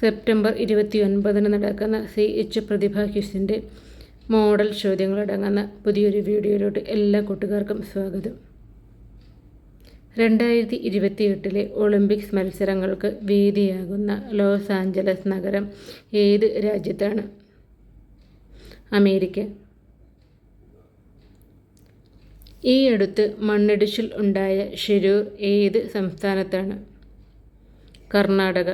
September ഇരുപത്തിയൊൻപതിന് നടക്കുന്ന C H Prathibha ക്വിസിന്റെ മോഡൽ ചോദ്യങ്ങളടങ്ങുന്ന പുതിയൊരു വീഡിയോയിലോട്ട് എല്ലാ കൂട്ടുകാർക്കും സ്വാഗതം. രണ്ടായിരത്തി ഇരുപത്തിയെട്ടിലെ ഒളിമ്പിക്സ് മത്സരങ്ങൾക്ക് വേദിയാകുന്ന ലോസ് ആഞ്ചലസ് നഗരം ഏത് രാജ്യത്താണ്? അമേരിക്ക. ഈ അടുത്ത് മണ്ണിടിച്ചിൽ ഉണ്ടായ ഷിരൂർ ഏത് സംസ്ഥാനത്താണ്? കർണാടക.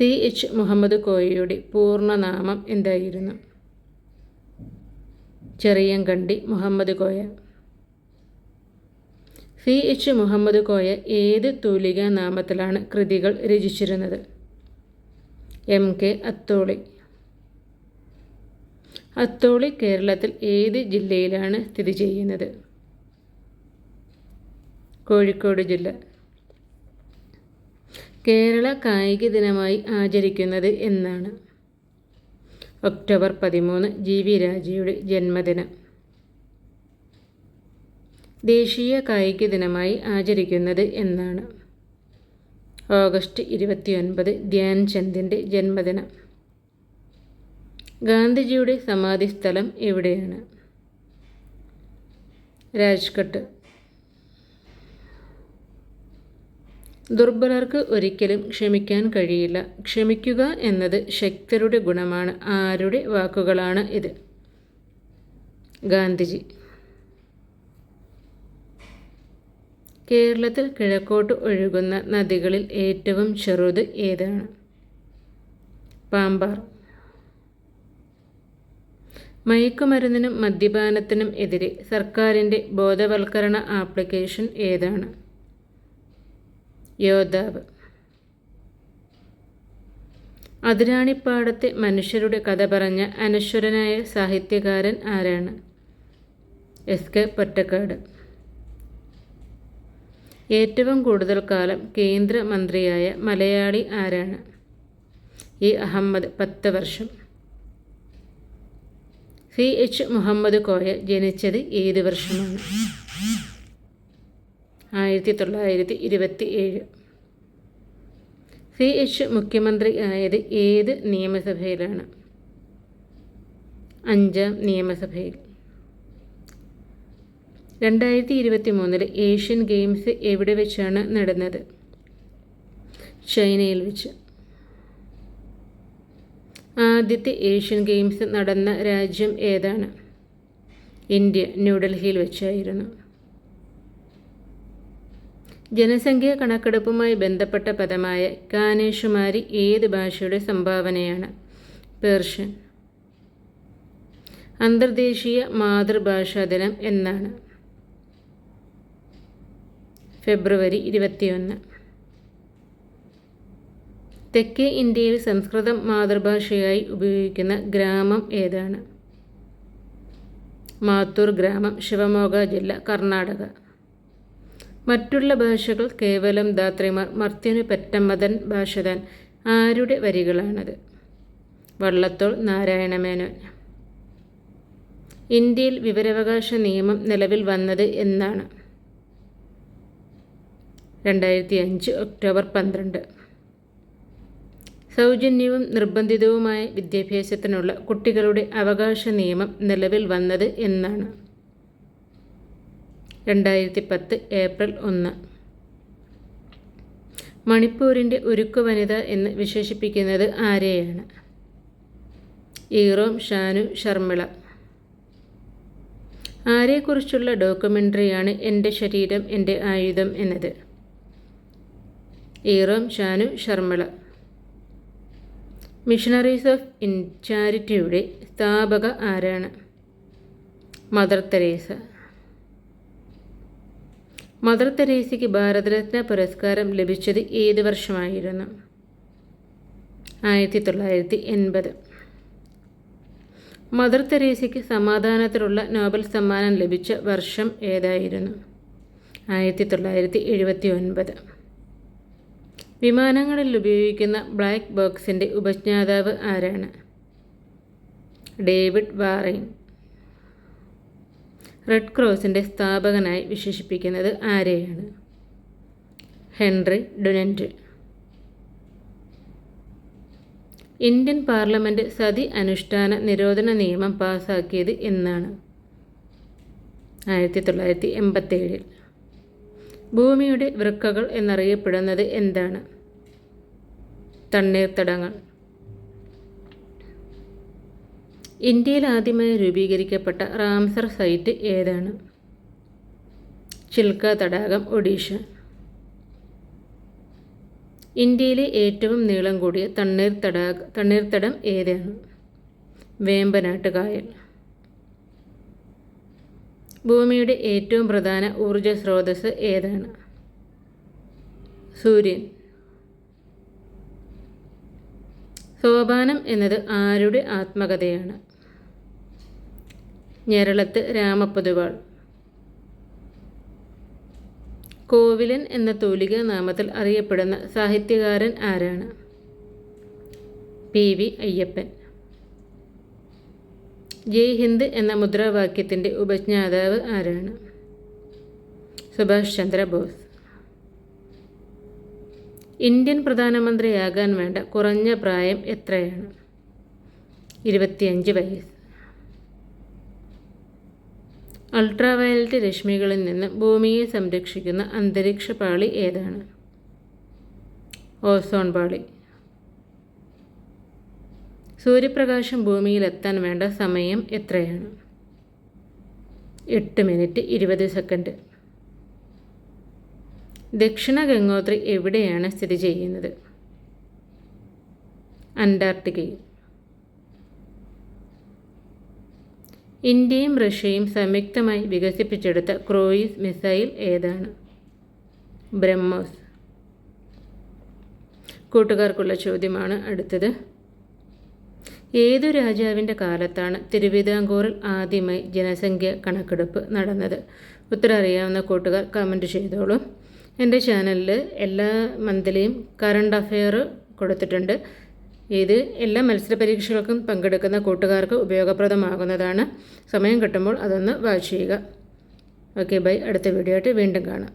സി എച്ച് മുഹമ്മദ് കോയയുടെ പൂർണനാമം എന്തായിരുന്നു? ചെറിയങ്കണ്ടി മുഹമ്മദ് കോയ. സി എച്ച് മുഹമ്മദ് കോയ ഏത് തൂലിക നാമത്തിലാണ് കൃതികൾ രചിച്ചിരുന്നത്? M K Atholi. അത്തോളി കേരളത്തിൽ ഏത് ജില്ലയിലാണ് സ്ഥിതി ചെയ്യുന്നത്? കോഴിക്കോട് ജില്ല. കേരള കായിക ദിനമായി ആചരിക്കുന്നത് എന്നാണ്. ഒക്ടോബർ പതിമൂന്ന് ജി വി രാജയുടെ ജന്മദിനം. ദേശീയ കായിക ദിനമായി ആചരിക്കുന്നത് എന്നാണ്. ഓഗസ്റ്റ് ഇരുപത്തിയൊൻപത് ധ്യാൻചന്ദിന്റെ ജന്മദിനം. ഗാന്ധിജിയുടെ സമാധി സ്ഥലം എവിടെയാണ്? രാജ്ഘട്ട്. ദുർബലർക്ക് ഒരിക്കലും ക്ഷമിക്കാൻ കഴിയില്ല. ക്ഷമിക്കുക എന്നത് ശക്തരുടെ ഗുണമാണ്. ആരുടെ വാക്കുകളാണ് ഇത്? ഗാന്ധിജി. കേരളത്തിൽ കിഴക്കോട്ട് ഒഴുകുന്ന നദികളിൽ ഏറ്റവും ചെറുത് ഏതാണ്? പാമ്പാർ മയക്കുമരുന്നിനും മദ്യപാനത്തിനും എതിരെ സർക്കാരിന്റെ ബോധവൽക്കരണ ആപ്ലിക്കേഷൻ ഏതാണ്? യോദ്ധാവ്. അതിരാണിപ്പാടത്തെ മനുഷ്യരുടെ കഥ പറഞ്ഞ അനശ്വരനായ സാഹിത്യകാരൻ ആരാണ്? S K Pottekkatt. ഏറ്റവും കൂടുതൽ കാലം കേന്ദ്രമന്ത്രിയായ മലയാളി ആരാണ്? ഇ അഹമ്മദ് പത്ത് വർഷം. സി എച്ച് മുഹമ്മദ് കോയ ജനിച്ചത് ഏത് വർഷമാണ്? ആയിരത്തി തൊള്ളായിരത്തി ഇരുപത്തി ഏഴ് സി എച്ച് മുഖ്യമന്ത്രി ആയത് ഏത് നിയമസഭയിലാണ്? അഞ്ചാം നിയമസഭയിൽ. രണ്ടായിരത്തി ഇരുപത്തി മൂന്നിൽ ഏഷ്യൻ ഗെയിംസ് എവിടെ വെച്ചാണ് നടന്നത്? ചൈനയിൽ വെച്ച്. ആദ്യത്തെ ഏഷ്യൻ ഗെയിംസ് നടന്ന രാജ്യം ഏതാണ്? ഇന്ത്യ ന്യൂഡൽഹിയിൽ വെച്ചായിരുന്നു. ജനസംഖ്യാ കണക്കെടുപ്പുമായി ബന്ധപ്പെട്ട പദമായ കാനേഷുമാരി ഏത് ഭാഷയുടെ സംഭാവനയാണ്? പേർഷ്യൻ. അന്തർദേശീയ മാതൃഭാഷാ ദിനം എന്നാണ്. ഫെബ്രുവരി ഇരുപത്തിയൊന്ന്. തെക്കേ ഇന്ത്യയിൽ സംസ്കൃതം മാതൃഭാഷയായി ഉപയോഗിക്കുന്ന ഗ്രാമം ഏതാണ്? മാത്തൂർ ഗ്രാമം ശിവമോഗ ജില്ല കർണാടക. മറ്റുള്ള ഭാഷകൾ കേവലം ധാത്രിമാർ മർത്യനു പെറ്റമ്മതൻ ഭാഷതാൻ ആരുടെ വരികളാണത്? വള്ളത്തോൾ നാരായണമേനോൻ. ഇന്ത്യയിൽ വിവരാവകാശ നിയമം നിലവിൽ വന്നത് എന്നാണ്. രണ്ടായിരത്തി അഞ്ച് ഒക്ടോബർ പന്ത്രണ്ട്. സൗജന്യവും നിർബന്ധിതവുമായ വിദ്യാഭ്യാസത്തിനുള്ള കുട്ടികളുടെ അവകാശ നിയമം നിലവിൽ വന്നത് എന്നാണ്. രണ്ടായിരത്തി പത്ത് ഏപ്രിൽ ഒന്ന്. മണിപ്പൂരിന്റെ ഉരുക്കു വനിത എന്ന് വിശേഷിപ്പിക്കുന്നത് ആരെയാണ്? ഈറോം ഷാനു ശർമിള ആരെക്കുറിച്ചുള്ള ഡോക്യുമെന്ററിയാണ് എന്റെ ശരീരം എന്റെ ആയുധം എന്നത്? Irom Chanu Sharmila missionaries of in ചാരിറ്റിയുടെ സ്ഥാപക ആരാണ്? Mother Teresa. മദർ തെരേസയ്ക്ക് ഭാരതരത്ന പുരസ്കാരം ലഭിച്ചത് ഏത് വർഷമായിരുന്നു? ആയിരത്തി തൊള്ളായിരത്തി എൺപത് മദർ തെരേസയ്ക്ക് സമാധാനത്തിലുള്ള നോബൽ സമ്മാനം ലഭിച്ച വർഷം ഏതായിരുന്നു? ആയിരത്തി തൊള്ളായിരത്തി എഴുപത്തി ഒൻപത് വിമാനങ്ങളിൽ ഉപയോഗിക്കുന്ന ബ്ലാക്ക് ബോക്സിന്റെ ഉപജ്ഞാതാവ് ആരാണ്? ഡേവിഡ് വാറൈൻ. റെഡ് ക്രോസിന്റെ സ്ഥാപകനായി വിശേഷിപ്പിക്കുന്നത് ആരെയാണ്? Henry Dunant Indian parliament sati അനുഷ്ഠാന നിരോധന നിയമം പാസാക്കിയത് എന്നാണ്. ആയിരത്തി തൊള്ളായിരത്തി എൺപത്തേഴിൽ ഭൂമിയുടെ വൃക്കകൾ എന്നറിയപ്പെടുന്നത് എന്താണ്? തണ്ണീർത്തടങ്ങൾ. ഇന്ത്യയിൽ ആദ്യമായി രൂപീകരിക്കപ്പെട്ട റാംസർ സൈറ്റ് ഏതാണ്? ചിൽക്ക തടാകം ഒഡീഷ. ഇന്ത്യയിലെ ഏറ്റവും നീളം കൂടിയ തണ്ണീർ തടാക തണ്ണീർത്തടം ഏതാണ്? വേമ്പനാട്ട് കായൽ ഭൂമിയുടെ ഏറ്റവും പ്രധാന ഊർജ സ്രോതസ് ഏതാണ്? സൂര്യൻ. സോപാനം എന്നത് ആരുടെ ആത്മകഥയാണ്? ഞെരളത്ത് രാമപ്പതുവാൾ കോവിലൻ എന്ന തൂലിക നാമത്തിൽ അറിയപ്പെടുന്ന സാഹിത്യകാരൻ ആരാണ്? പി. വി. അയ്യപ്പൻ. ജയ് ഹിന്ദ് എന്ന മുദ്രാവാക്യത്തിന്റെ ഉപജ്ഞാതാവ് ആരാണ്? സുഭാഷ് ചന്ദ്ര ബോസ്. ഇന്ത്യൻ പ്രധാനമന്ത്രിയാകാൻ വേണ്ട കുറഞ്ഞ പ്രായം എത്രയാണ്? ഇരുപത്തിയഞ്ച് വയസ്സ്. അൾട്രാവയലറ്റ് രശ്മികളിൽ നിന്ന് ഭൂമിയെ സംരക്ഷിക്കുന്ന അന്തരീക്ഷ പാളി ഏതാണ്? ഓസോൺ പാളി. സൂര്യപ്രകാശം ഭൂമിയിലെത്താൻ വേണ്ട സമയം എത്രയാണ്? എട്ട് മിനിറ്റ് ഇരുപത് സെക്കൻഡ്. ദക്ഷിണ ഗംഗോത്രി എവിടെയാണ് സ്ഥിതി ചെയ്യുന്നത്? അന്റാർട്ടിക്കയിൽ. ഇന്ത്യയും റഷ്യയും സംയുക്തമായി വികസിപ്പിച്ചെടുത്ത ക്രൂയിസ് മിസൈൽ ഏതാണ്? ബ്രഹ്മോസ്. കൂട്ടുകാർക്കുള്ള ചോദ്യമാണ് അടുത്തത്. ഏതു രാജാവിന്റെ കാലത്താണ് തിരുവിതാംകൂറിൽ ആദ്യമായി ജനസംഖ്യ കണക്കെടുപ്പ് നടന്നത്? ഉത്തരം അറിയാവുന്ന കൂട്ടുകാർ കമന്റ് ചെയ്തോളൂ. എന്റെ ചാനലിൽ എല്ലാ മന്തിലെയും കറണ്ട് അഫെയർ കൊടുത്തിട്ടുണ്ട്. ഇത് എല്ലാ മത്സര പരീക്ഷകൾക്കും പങ്കെടുക്കുന്ന കൂട്ടുകാർക്ക് ഉപയോഗപ്രദമാകുന്നതാണ്. സമയം കിട്ടുമ്പോൾ അതൊന്ന് വാച്ച് ചെയ്യുക. Okay bye. അടുത്ത വീഡിയോ ആയിട്ട് വീണ്ടും കാണാം.